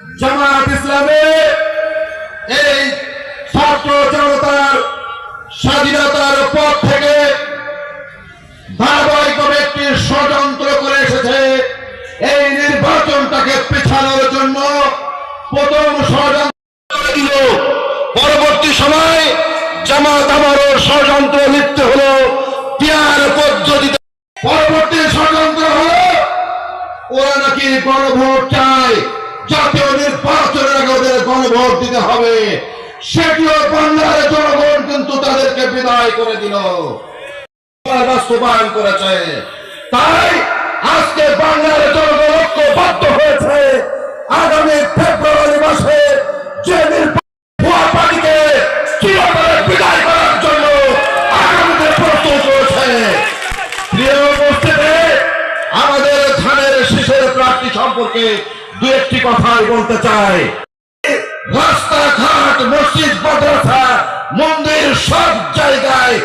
জামাত ইসলামে এই ছাত্র জনতার স্বাধীনতার পর থেকে একটি ষড়যন্ত্র করে এসেছে। এই নির্বাচনটাকে পেছানোর জন্য প্রথম ষড়যন্ত্র পরবর্তী সময় জামাত ষড়যন্ত্র লিপ্ত হলো পিয়ার পদ্ধতিতে। পরবর্তী ষড়যন্ত্র হলো, ওরা নাকি গণভোট চায়, জাতীয় আগে ওদের গণভোট দিতে হবে। সেটিও বাংলার জনগণ কিন্তু তাদেরকে বিদায় করে দিল। বাস্তবায়ন করেছে। তাই আজকে বাংলার সম্পর্কে দু একটি কথা বলতে চাই। রাস্তাঘাট মসজিদ মাদ্রাসা মন্দির সব জায়গায়